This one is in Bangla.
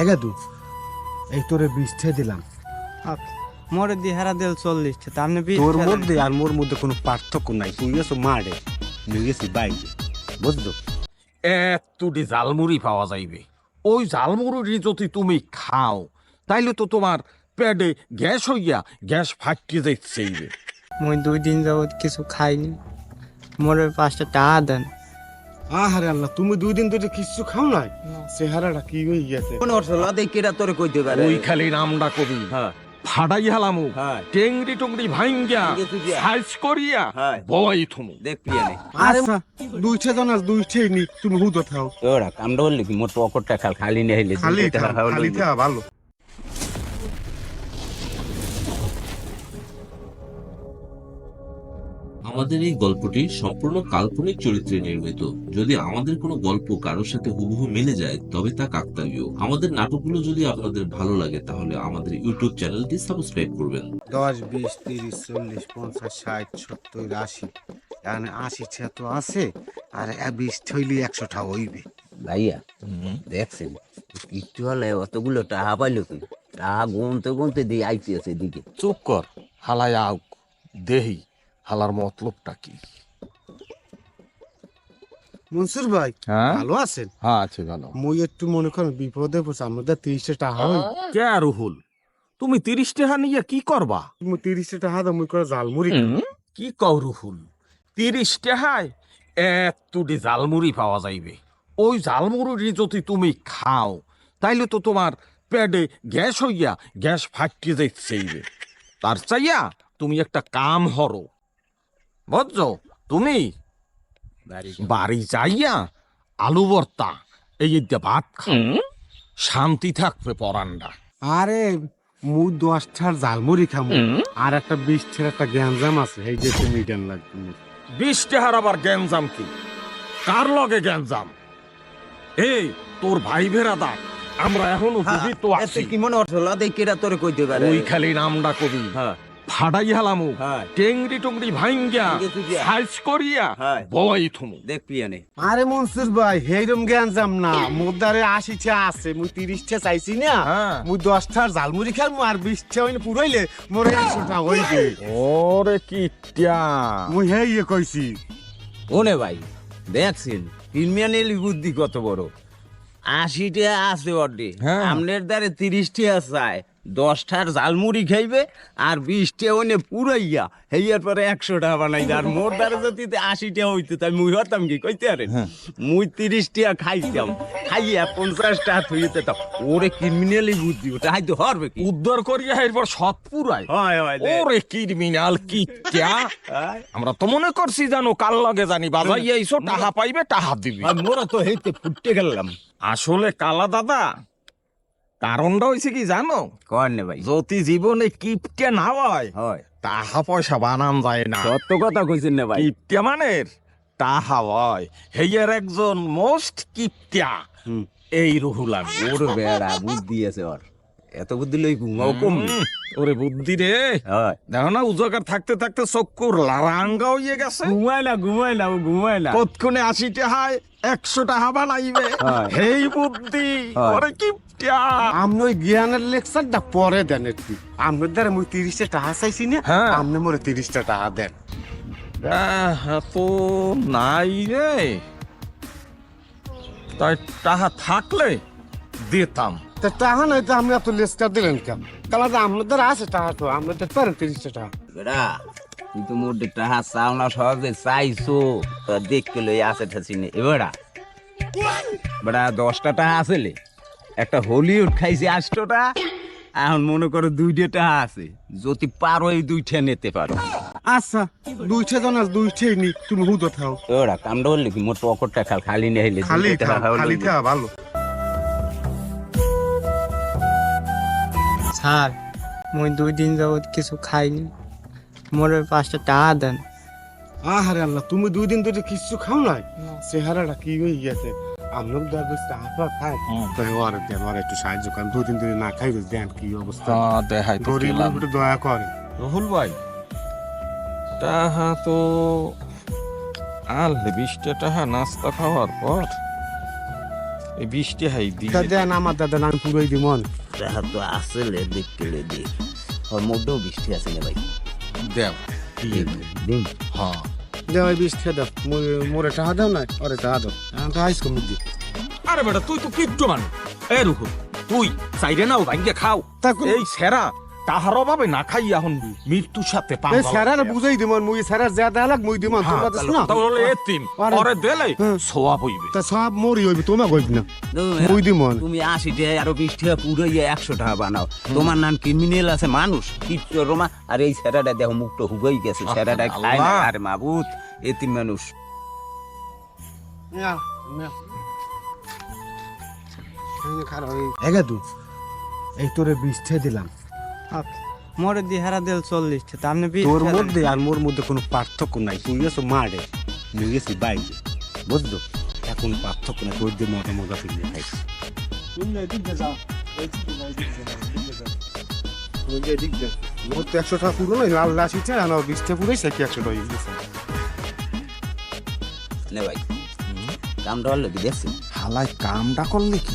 এগে দু এই তোরে বিশটে দিলাম। মোরে দিয়ে হারা দিল চল্লিশ তা আপনি বিশ তোর মধ্যে আর মোর মধ্যে কোনো পার্থক্য নাই। তুই গেছো মারে তুই গেছি বাইরে। বুঝলো এতটি জালমুড়ি পাওয়া যাইবে। ওই জালমুড়ি যদি তুমি খাও তাইলে তো তোমার পেটে গ্যাস হইয়া গ্যাস ফাটিয়ে যাইতে চাইবে মই দুই দিন যাবত কিছু খাইনি। মোরে পাঁচটা টাকা দেন। আহারে আল্লাহ তুমি দুই দিন ধরে কিছু খাও নাই? চেহারাটা কি হয়ে গেছে? কোন তোরে কইতে পারে? ওই খালি নামটা কবি। হ্যাঁ। ফাটাই হালামু। হ্যাঁ। টেংরি টুংরি ভাঙ্গিয়া। সাইজ করিয়া হ্যাঁ। বই থুমু। দেখবি আচ্ছা দুইটা জন আজ দুইটাই নি তুমি হুদ থাও ওরা কামড় বললি কি? মোর পকেটটা খাল খালি নেই হইলে খালি হলো। খালি ভালো। আমাদের এই গল্পটি সম্পূর্ণ কাল্পনিক চরিত্রে নির্মিত। যদি আমাদের কোনো গল্প কারোর সাথে হুবহু মিলে যায় তবে তা কাকতালীয়। আমাদের নাটকগুলো যদি আপনাদের ভালো লাগে তাহলে আমাদের ইউটিউব চ্যানেলটি সাবস্ক্রাইব করবেন। দশ বিশ তিরিশ চল্লিশ পঞ্চাশ ষাট সত্তর আশি। এখানে আশি ছা তো আছে আর বিশ থইলি একশোটা হইবে। ভাইয়া দেখছেন? একটু হলে অতগুলো টাকা পাইলো কি? টাকা গুনতে গুনতে দিয়ে আছে এদিকে। চুপ কর হালাই আউক দেহি। হালার মতলবটা কি? মনসুর ভাই হ্যাঁ? ভালো আছেন? হ্যাঁ আছে ভালো। মুই একটু মনে করেন বিপদে পড়ছে আমাদের তিরিশটা টাকা হই কে রুহুল? তুমি তিরিশ টাকা নিয়ে কি করবা? মুই তিরিশটা টাকা দাম মুই করে জালমুড়ি কি কও রুহুল? তিরিশ টাকায় এতটি জালমুড়ি পাওয়া যাইবে। ওই জালমুড়ি যদি তুমি খাও তাইলে তো তোমার পেটে গ্যাস হইয়া গ্যাস ফাটিয়ে যাইতে চাইবে তার চাইয়া তুমি একটা কাম হরো। বুঝছ তুমি? বাড়ি যাইয়া আলু ভর্তা এই যে ভাত খাও শান্তি থাকবে পরান্ডা আরে মুই দশটার জালমুড়ি খামু। আর একটা বিশ ছেড়ে একটা গ্যাঞ্জাম আছে এই যে তুমি দেন লাগবে মোর। বিশ টাকার আবার গ্যাঞ্জাম কি? কার লগে গ্যাঞ্জাম? এই তোর ভাই ভেরাদা আমরা এখনও বুঝি তো আছি। কি মনে অর্থলা দেখিরা তোরে কইতে পারে? ওই খালি নামটা কবি। হ্যাঁ। হালামু হ্যাঁ। টেংরি টুংরি ভাঙ্গিয়া ঠিক আছে, দিয়া। সাইজ করিয়া। থুমু। দেখবি আনে আরে মনসুর ভাই হেইরম গ্যাঞ্জাম না। মোদারে আশি আছে মুই তিরিশটা চাইছি না। হ্যাঁ। মুই দশটার জালমুড়ি খামু আর বিশটা হইলে পুরাইলে মোর একশোটা হইবে। ওরে কিটিয়া। মুই হেই কইছি। ওনে ভাই দেখছেন বুদ্ধি কত বড়। আশিটা আছে অর্ডে হ্যাঁ। আমনের দ্বারে তিরিশটি চায় দশটার জালমুড়ি খাইবে আর বিশটা ওনে পুরাইয়া হেয়ার পরে একশো টাকা বানাইবে। আর মোর দ্বারে যদি আশিটা হইতো তাই মুই হতাম কি? কইতে আরে মুই তিরিশটা খাইতাম। খাইয়া পঞ্চাশ টাকা থইতে তো ওরে ক্রিমিনালি বুদ্ধি ওটা হাইতে হরবে কি? উদ্ধার করিয়া এরপর সৎ পুরাই হয় হয় ওরে ক্রিমিনাল হয়। আমরা তো মনে করছি জানো কাল লগে জানি বাজাইয়া ইসো টাহা পাইবে টাহা দিবি। আর মোরা তো হেইতে ফুটতে গেলাম। আসলে কালা দাদা কারণটা হয়েছে কি জানো? কর ভাই? যদি জীবনে কিপটে না হয়। হয় টাহা পয়সা বানান যায় না। সত্য কথা কইছেন না ভাই? কিপটে মানের টাহা হয় হেয়ার একজন মোস্ট কিপটিয়া হুম। এই রুহুল আমি ওর বেড়া বুদ্ধি আছে ওর। এত বুদ্ধি লই ঘুমাও কম ওরে বুদ্ধি রে। হয়। দেখো না উজাগার থাকতে থাকতে চক্কুর লারাঙ্গা হইয়ে গেছে। ঘুমায় না ঘুমায় না ও ঘুমায় না। কতক্ষণে আশি টাহায় একশো টাকা বানাইবে হেই বুদ্ধি হয়। ওরে কিপটিয়া আপনি ওই জ্ঞানের লেকচারটা পরে দেন একটু। আপনার দ্বারা মুই তিরিশটা টাকা চাইছি না হ্যাঁ। আপনি মোরে তিরিশটা টাকা দেন। তো নাই রে। তাই টাহা থাকলে দিতাম। তা টাকা নাই তো আপনি এত লেকচার দিলেন কেন? তাহলে তো আপনার দ্বারা আছে টাকা তো আপনার তো পারেন তিরিশটা টাকা। বেড়া তুই তো মোর টাহা চাও না সহজে চাইছো। তো দেখতে লই আছে ঠাসি নে এবারা বেড়া দশটা টাকা আসলে একটা হলিউড খাইছে আষ্টটা। এখন মনে করো দুইটা আছে। যদি পারো এই দুইটা নিতে পারো। আচ্ছা দুইটা জন আজ দুইটাই নি তুমি হুদ থাও। ওরা কামড় বললি কি মোর পকেটটা খাল খালি নেই হইলে খালি খালি? খা ভালো। স্যার মুই দুই দিন যাবত কিছু খাইনি। মোরে পাঁচটা টাকা দেন। আহারে আল্লাহ তুমি দুই দিন ধরে কিছু খাও নাই? চেহারাটা কি হয়ে গেছে? বেশ টাকা ফাকা খায় তো ওর দেন একটু সাহায্য করেন দুই দিন ধরে না খাই দেন কি অবস্থা? দেখাই গরিব একটু দয়া রহুল ভাই টাহা তো আল বিশটা টাহা নাস্তা খাওয়ার পর এই বৃষ্টি হাই তা দিয়ে দেন আমার দাদা আমি পুরোই দিমন দেখা তো আসলে দেখতে দেখ ওর মধ্যেও বৃষ্টি আছে না ভাই। দেও। দিন। হ্যাঁ। দেও এই বিষ খেয়ে দাও। মোর- টাহা দাও না ওরে টাহা দাও। এখন তো আইস কমি দি আরে বেটা তুই তো কিচ্ছু মানুষ। এ রুহু তুই চাইরে নাও ভাঙ্গে খাও। এই সেরা তাহার অভাবে না খাই এখন মৃত্যুর সাথে স্যারার বুঝাই দিমন মুই স্যারার যা দেয়ালাক মুই দিমন হ্যাঁ, তোমরা দিস না তাহলে এতিম আরে- পরে দিলে হ্যাঁ। সোয়াব হইবে। তা সব মরি হইবে তোমা কইবি না। মুই দিমন। তুমি আশি টাকা আরও বিশ টাকা পুরো ইয়ে একশো টাকা বানাও। তোমার নাম ক্রিমিনাল আছে মানুষ। কিচ্ছু রোমা আর এই স্যারাটা দেখো মুখটা হুগাই গেছে। স্যারাটা খায় না। আর মাবুত এতিম মানুষ। এগে তু এই তোরে বিষ্ঠে দিলাম। মোরে দিয়ে হারা দিল চল্লিশ তা আপনি বিশ তোর মধ্যে আর মোর মধ্যে কোনো পার্থক্য নাই তুই গেছো মাঠে মুই গেছি বাইরে বুঝলো এখন পার্থক্য নাই তোর দিয়ে মজা মজা ফিরে খাই মোর তো একশো টাকা পুরো নয় লাল লাসিছে আর বিশটা পুরোই সে কি একশো টাকা হয়ে গেছে নে ভাই কামটা হলে কি দেখছেন হালাই কামটা করলে কি?